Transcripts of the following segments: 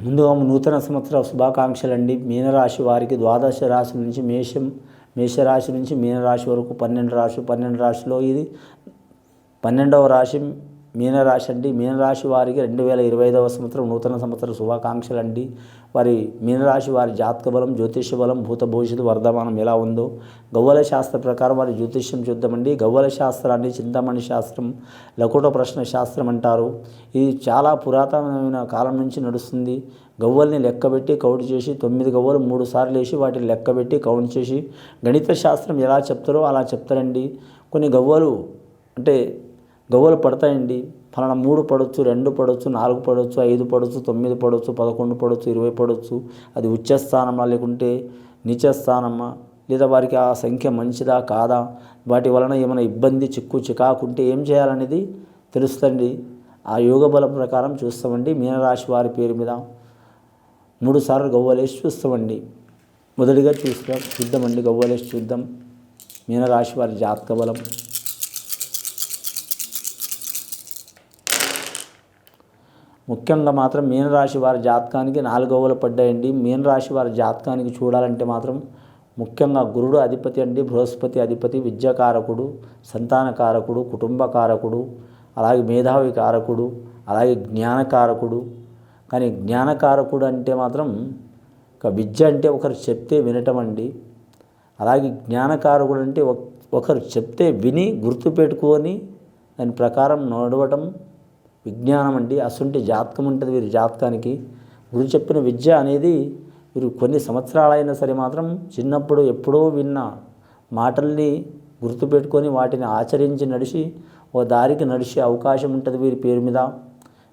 ముందుగా నూతన సంవత్సర శుభాకాంక్షలు అండి మీనరాశి వారికి ద్వాదశ రాశి నుంచి మేషం మేషరాశి నుంచి మీనరాశి వరకు పన్నెండు రాశి పన్నెండు రాశిలో ఇది పన్నెండవ రాశి మీనరాశి అండి. మీనరాశి వారికి రెండు వేల ఇరవై ఐదవ సంవత్సరం నూతన సంవత్సర శుభాకాంక్షలు అండి వారి మీనరాశి వారి జాతక బలం జ్యోతిష బలం భూత భవిష్యత్తు వర్ధమానం ఎలా ఉందో గవ్వల శాస్త్ర ప్రకారం వారి జ్యోతిష్యం చూద్దామండి. గవ్వల శాస్త్రాన్ని చింతామణి శాస్త్రం లకుట ప్రశ్న శాస్త్రం అంటారు. ఇది చాలా పురాతనమైన కాలం నుంచి నడుస్తుంది. గవ్వల్ని లెక్కబెట్టి కౌంట్ చేసి తొమ్మిది గవ్వలు మూడు సార్లు వేసి వాటిని లెక్కబెట్టి కౌంట్ చేసి గణిత శాస్త్రం ఎలా చెప్తారో అలా చెప్తారండి. కొన్ని గవ్వలు అంటే గవ్వలు పడతాయండి. ఫలానా మూడు పడవచ్చు రెండు పడవచ్చు నాలుగు పడవచ్చు ఐదు పడవచ్చు తొమ్మిది పడవచ్చు పదకొండు పడవచ్చు ఇరవై పడవచ్చు అది ఉచ్చస్థానమా లేకుంటే నిచస్థానమా? లేదా వారికి ఆ సంఖ్య మంచిదా కాదా? వాటి వలన ఏమైనా ఇబ్బంది చిక్కు చికాకుంటే ఏం చేయాలనేది తెలుస్తుంది ఆ యోగ బలం ప్రకారం చూస్తామండి. మీనరాశి వారి పేరు మీద మూడు సార్లు గవ్వలేసి చూస్తామండి. మొదటిగా చూస్తాం చూద్దామండి గవ్వలేసి చూద్దాం. మీనరాశి వారి జాతక బలం. ముఖ్యంగా మాత్రం మీనరాశి వారి జాతకానికి నాలుగవలు పడ్డాయండి. మీనరాశి వారి జాతకానికి చూడాలంటే మాత్రం ముఖ్యంగా గురుడు అధిపతి అండి బృహస్పతి అధిపతి విద్యాకారకుడు సంతానకారకుడు కుటుంబకారకుడు అలాగే మేధావి కారకుడు అలాగే జ్ఞానకారకుడు. కానీ జ్ఞానకారకుడు అంటే మాత్రం ఒక విద్య అంటే ఒకరు చెప్తే వినటం అండి. అలాగే జ్ఞానకారకుడు అంటే ఒక- ఒకరు చెప్తే విని గుర్తుపెట్టుకొని దాని ప్రకారం నడవటం విజ్ఞానం అండి అసంటి జాతకం ఉంటుంది వీరి జాతకానికి. గురు చెప్పిన విద్య అనేది వీరు కొన్ని సంవత్సరాలైనా సరే మాత్రం చిన్నప్పుడు ఎప్పుడో విన్న మాటల్ని గుర్తుపెట్టుకొని వాటిని ఆచరించి నడిచి ఓ దారికి నడిచే అవకాశం ఉంటుంది వీరి పేరు మీద.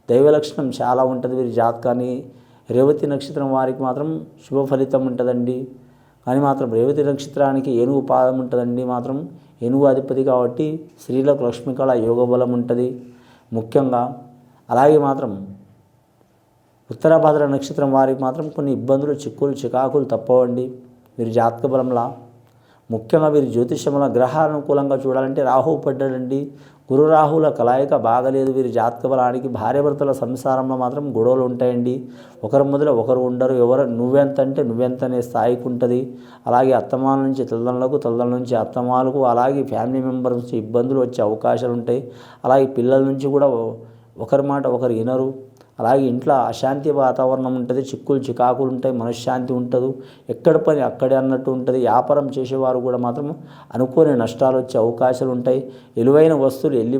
దైవలక్షణం చాలా ఉంటుంది వీరి జాతకాన్ని. రేవతి నక్షత్రం వారికి మాత్రం శుభ ఫలితం ఉంటుందండి. కానీ మాత్రం రేవతి నక్షత్రానికి ఏనుగు పాదం ఉంటుందండి మాత్రం. ఏనుగు అధిపతి కాబట్టి స్త్రీలకు లక్ష్మీకళ యోగ బలం ఉంటుంది. ముఖ్యంగా అలాగే మాత్రం ఉత్తరాభద్ర నక్షత్రం వారికి మాత్రం కొన్ని ఇబ్బందులు చిక్కులు చికాకులు తప్పవండి. వీరి జాతక బలంలా. ముఖ్యంగా వీరి జ్యోతిష్యముల గ్రహానుకూలంగా చూడాలంటే రాహువు పడ్డాడండి. గురు కలయిక కలాయిక బాగలేదు. వీరి జాతక బలానికి భార్యాభర్తల సంసారంలో మాత్రం గొడవలు ఉంటాయండి. ఒకరి మొదలు ఒకరు ఉండరు. ఎవరు నువ్వెంత అంటే నువ్వెంత అనే స్థాయికి ఉంటుంది అలాగే అత్తమాల నుంచి తల్లిదండ్రులకు తల్లిదండ్రుల నుంచి అత్తమాలకు అలాగే ఫ్యామిలీ మెంబర్స్ నుంచి ఇబ్బందులు వచ్చే అవకాశాలు ఉంటాయి అలాగే పిల్లల నుంచి కూడా ఒకరి మాట ఒకరు వినరు. అలాగే ఇంట్లో అశాంతి వాతావరణం ఉంటుంది చిక్కులు చికాకులు ఉంటాయి మనశ్శాంతి ఉంటుంది. ఎక్కడ పని అక్కడే అన్నట్టు ఉంటుంది. వ్యాపారం చేసేవారు కూడా మాత్రం అనుకోని నష్టాలు వచ్చే అవకాశాలు ఉంటాయి. విలువైన వస్తువులు వెళ్ళి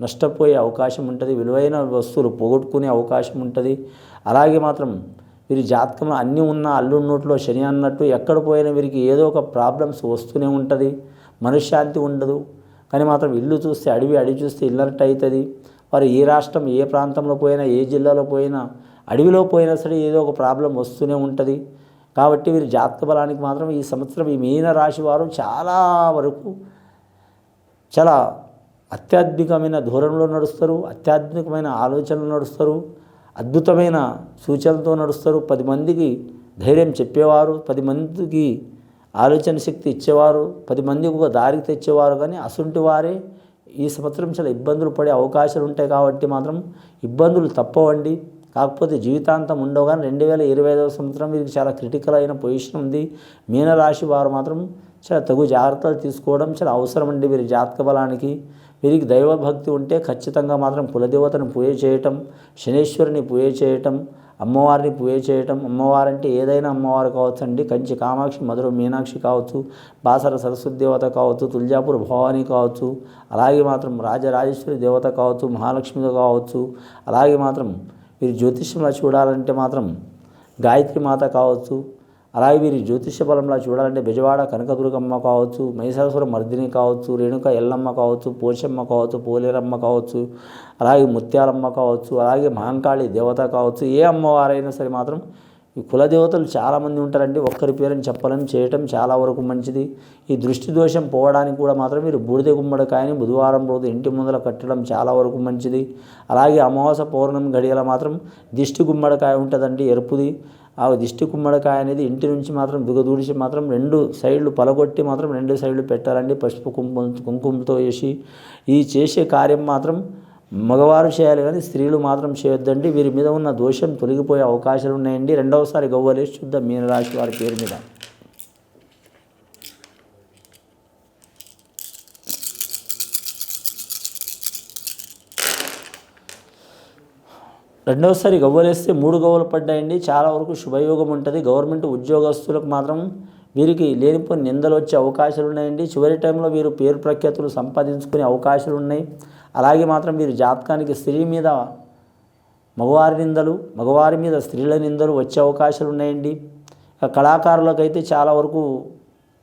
నష్టపోయే అవకాశం ఉంటుంది. విలువైన వస్తువులు పోగొట్టుకునే అవకాశం ఉంటుంది. అలాగే మాత్రం వీరి జాతకంలో అన్నీ ఉన్న అల్లు నోట్లో శని అన్నట్టు ఎక్కడ పోయినా వీరికి ఏదో ఒక ప్రాబ్లమ్స్ వస్తూనే ఉంటుంది. మనశ్శాంతి ఉండదు. కానీ మాత్రం ఇల్లు చూస్తే అడవి అడవి చూస్తే ఇల్లన్నట్టు అవుతుంది. వారు ఏ రాష్ట్రం ఏ ప్రాంతంలో పోయినా ఏ జిల్లాలో పోయినా అడవిలో పోయినా సరే ఏదో ఒక ప్రాబ్లం వస్తూనే ఉంటుంది. కాబట్టి వీరి జాతక బలానికి మాత్రం ఈ సంవత్సరం ఈ మీన రాశి వారు చాలా వరకు చాలా అత్యాధునికమైన ధోరణిలో నడుస్తారు అత్యాధునికమైన ఆలోచనలు నడుస్తారు అద్భుతమైన సూచనలతో నడుస్తారు. పది మందికి ధైర్యం చెప్పేవారు పది మందికి ఆలోచన శక్తి ఇచ్చేవారు పది మందికి ఒక దారికి తెచ్చేవారు. కానీ అసుంటి వారే ఈ సంవత్సరం చాలా ఇబ్బందులు పడే అవకాశాలు ఉంటాయి కాబట్టి మాత్రం ఇబ్బందులు తప్పవండి. కాకపోతే జీవితాంతం ఉండవు కానీ రెండు వేల ఇరవై ఐదవ సంవత్సరం వీరికి చాలా క్రిటికల్ అయిన పొజిషన్ ఉంది. మీనరాశి వారు మాత్రం చాలా తగు జాగ్రత్తలు తీసుకోవడం చాలా అవసరం అండి వీరి జాతక బలానికి. వీరికి దైవభక్తి ఉంటే ఖచ్చితంగా మాత్రం కులదేవతను పూజ చేయటం శనేశ్వరుని పూజ చేయటం అమ్మవారిని పూజ చేయటం అమ్మవారంటే ఏదైనా అమ్మవారు కావచ్చు అండి కంచి కామాక్షి మధుర మీనాక్షి కావచ్చు బాసర సరస్వతి దేవత కావచ్చు తుల్జాపూర్ భవాని కావచ్చు అలాగే మాత్రం రాజరాజేశ్వరి దేవత కావచ్చు మహాలక్ష్మి కావచ్చు అలాగే మాత్రం వీరి జ్యోతిష్యంలో చూడాలంటే మాత్రం గాయత్రి మాత కావచ్చు అలాగే వీరి జ్యోతిష్య బలంలో చూడాలంటే బెజవాడ కనకదుర్గమ్మ కావచ్చు మహిషాసుర మర్దిని కావచ్చు రేణుక ఎల్లమ్మ కావచ్చు పోషమ్మ కావచ్చు పోలేరమ్మ కావచ్చు అలాగే ముత్యాలమ్మ కావచ్చు అలాగే మహంకాళి దేవత కావచ్చు ఏ అమ్మవారైనా సరే మాత్రం ఈ కులదేవతలు చాలామంది ఉంటారండి. ఒక్కరి పేరుని చెప్పలేం చేయటం చాలా వరకు మంచిది. ఈ దృష్టి దోషం పోవడానికి కూడా మాత్రం మీరు బూడిద గుమ్మడికాయని బుధవారం రోజు ఇంటి ముందర కట్టడం చాలా వరకు మంచిది. అలాగే అమావాస పౌర్ణమి గడియల మాత్రం దిష్టి గుమ్మడికాయ ఉంటుందండి ఎరుపుది. ఆ దిష్టి గుమ్మడికాయ అనేది ఇంటి నుంచి మాత్రం దిగదూడిచి మాత్రం రెండు సైడ్లు పలగొట్టి మాత్రం రెండు సైడ్లు పెట్టాలండి. పసుపు కుంకుమ కుంకుమతో వేసి ఈ చేసే కార్యం మాత్రం మగవారు చేయాలి కానీ స్త్రీలు మాత్రం చేయొద్దండి. వీరి మీద ఉన్న దోషం తొలగిపోయే అవకాశాలు ఉన్నాయండి రెండవసారి గవ్వలేసి చూద్దాం మీనరాశి వారి పేరు మీద. రెండవసారి గవ్వలేస్తే మూడు గవ్వలు పడ్డాయండి. చాలా వరకు శుభయోగం ఉంటుంది. గవర్నమెంట్ ఉద్యోగస్తులకు మాత్రం వీరికి లేనిపోయిన నిందలు వచ్చే అవకాశాలు ఉన్నాయండి. చివరి టైంలో వీరు పేరు ప్రఖ్యాతులు సంపాదించుకునే అవకాశాలు ఉన్నాయి. అలాగే మాత్రం వీరు జాతకానికి స్త్రీ మీద మగవారి నిందలు మగవారి మీద స్త్రీల నిందలు వచ్చే అవకాశాలు ఉన్నాయండి. కళాకారులకైతే చాలా వరకు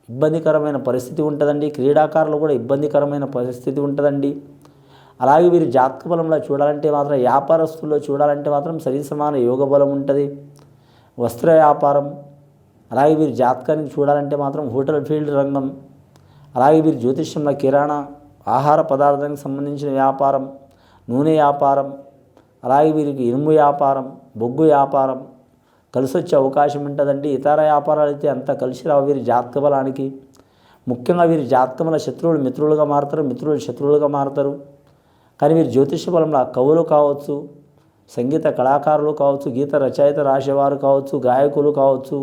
ఇబ్బందికరమైన పరిస్థితి ఉంటుందండి. క్రీడాకారులు కూడా ఇబ్బందికరమైన పరిస్థితి ఉంటుందండి. అలాగే వీరు జాతక బలంలో చూడాలంటే మాత్రం వ్యాపారస్తుల్లో చూడాలంటే మాత్రం సరి సమాన యోగ బలం ఉంటుంది. వస్త్ర వ్యాపారం అలాగే వీరు జాతకానికి చూడాలంటే మాత్రం హోటల్ ఫీల్డ్ రంగం అలాగే వీరు జ్యోతిష్యంలో కిరాణా ఆహార పదార్థానికి సంబంధించిన వ్యాపారం నూనె వ్యాపారం అలాగే వీరికి ఇనుము వ్యాపారం బొగ్గు వ్యాపారం కలిసి వచ్చే అవకాశం ఉంటుందండి. ఇతర వ్యాపారాలు అయితే అంత కలిసి రావు వీరి జాతక బలానికి. ముఖ్యంగా వీరి జాతకముల శత్రువులు మిత్రులుగా మారుతారు మిత్రులు శత్రువులుగా మారుతారు. కానీ వీరు జ్యోతిష బలంలో కవులు కావచ్చు సంగీత కళాకారులు కావచ్చు గీత రచయిత రాసేవారు కావచ్చు గాయకులు కావచ్చు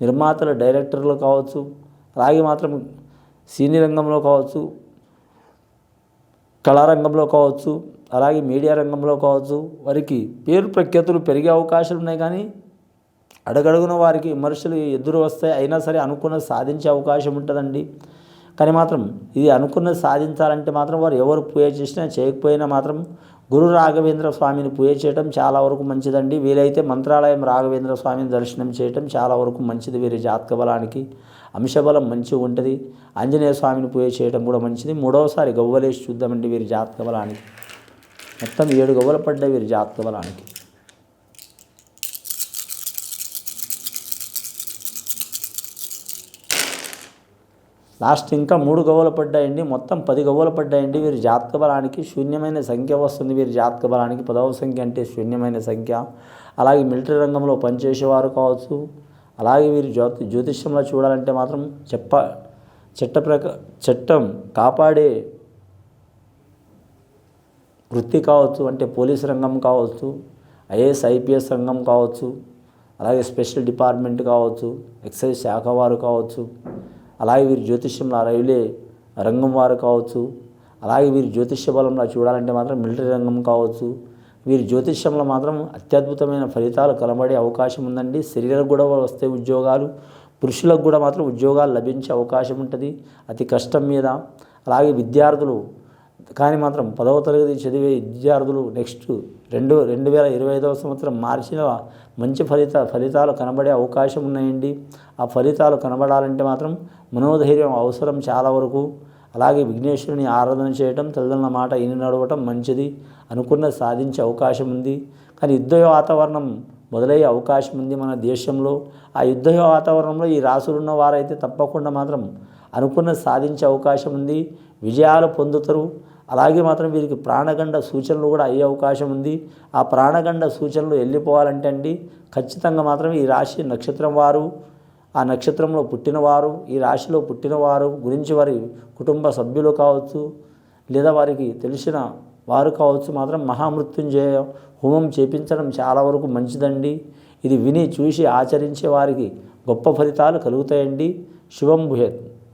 నిర్మాతలు డైరెక్టర్లు కావచ్చు అలాగే మాత్రం సినీ రంగంలో కావచ్చు కళారంగంలో కావచ్చు అలాగే మీడియా రంగంలో కావచ్చు వారికి పేరు ప్రఖ్యాతులు పెరిగే అవకాశాలు ఉన్నాయి కానీ అడగడుగున వారికి విమర్శలు ఎదురు వస్తాయి. అయినా సరే అనుకున్నది సాధించే అవకాశం ఉంటుందండి. కానీ మాత్రం ఇది అనుకున్నది సాధించాలంటే మాత్రం వారు ఎవరు పూజ చేసినా చేయకపోయినా మాత్రం గురు రాఘవేంద్ర స్వామిని పూజ చేయడం చాలా వరకు మంచిదండి. వీలైతే మంత్రాలయం రాఘవేంద్ర స్వామిని దర్శనం చేయటం చాలా వరకు మంచిది. వీరి జాతక బలానికి అంశబలం మంచిగా ఉంటుంది. ఆంజనేయ స్వామిని పూజ చేయడం కూడా మంచిది. మూడవసారి గవ్వలేసి చూద్దామండి వీరి జాతక బలానికి. మొత్తం ఏడు గవ్వలు పడ్డాయి వీరి జాతక బలానికి. లాస్ట్ ఇంకా మూడు గవ్వలు పడ్డాయండి. మొత్తం పది గవ్వలు పడ్డాయండి. వీరి జాతక బలానికి శూన్యమైన సంఖ్య వస్తుంది. వీరి జాతక బలానికి పదవ సంఖ్య అంటే శూన్యమైన సంఖ్య. అలాగే మిలిటరీ రంగంలో పనిచేసేవారు కావచ్చు. అలాగే వీరు జ్యోతి జ్యోతిష్యంలో చూడాలంటే మాత్రం చెప్ప చట్ట ప్రక చట్టం కాపాడే వృత్తి కావచ్చు. అంటే పోలీస్ రంగం కావచ్చు. ఐఏఎస్ ఐపీఎస్ రంగం కావచ్చు. అలాగే స్పెషల్ డిపార్ట్మెంట్ కావచ్చు. ఎక్సైజ్ శాఖ వారు కావచ్చు. అలాగే వీరు జ్యోతిష్యంలో రైల్వే రంగం వారు కావచ్చు. అలాగే వీరు జ్యోతిష్య బలంలో చూడాలంటే మాత్రం మిలిటరీ రంగం కావచ్చు. వీరి జ్యోతిష్యంలో మాత్రం అత్యద్భుతమైన ఫలితాలు కలబడే అవకాశం ఉందండి. శరీరాలకు కూడా వస్తే ఉద్యోగాలు. పురుషులకు కూడా మాత్రం ఉద్యోగాలు లభించే అవకాశం ఉంటుంది. అతి కష్టం మీద. అలాగే విద్యార్థులు కానీ మాత్రం పదవ తరగతి చదివే విద్యార్థులు నెక్స్ట్ రెండు రెండు వేల ఇరవై ఐదవ సంవత్సరం మార్చిన మంచి ఫలిత ఫలితాలు కనబడే అవకాశం ఉన్నాయండి. ఆ ఫలితాలు కనబడాలంటే మాత్రం మనోధైర్యం అవసరం చాలా వరకు. అలాగే విఘ్నేశ్వరుని ఆరాధన చేయటం తల్లిదండ్రుల మాట ఇని నడవటం మంచిది అనుకున్న సాధించే అవకాశం ఉంది. కానీ యుద్ధ వాతావరణం మొదలయ్యే అవకాశం ఉంది మన దేశంలో. ఆ యుద్ధ వాతావరణంలో ఈ రాసులున్న వారైతే తప్పకుండా మాత్రం అనుకున్న సాధించే అవకాశం ఉంది. విజయాలు పొందుతారు. అలాగే మాత్రం వీరికి ప్రాణగండ సూచనలు కూడా అయ్యే అవకాశం ఉంది. ఆ ప్రాణగండ సూచనలు వెళ్ళిపోవాలంటే అండి ఖచ్చితంగా మాత్రం ఈ రాశి నక్షత్రం వారు ఆ నక్షత్రంలో పుట్టినవారు ఈ రాశిలో పుట్టినవారు గురించి వారి కుటుంబ సభ్యులు కావచ్చు లేదా వారికి తెలిసిన వారు కావచ్చు మాత్రం మహామృత్యుంజయ హోమం చేపించడం చాలా వరకు మంచిదండి. ఇది విని చూసి ఆచరించే వారికి గొప్ప ఫలితాలు కలుగుతాయండి. శుభం భూయత్.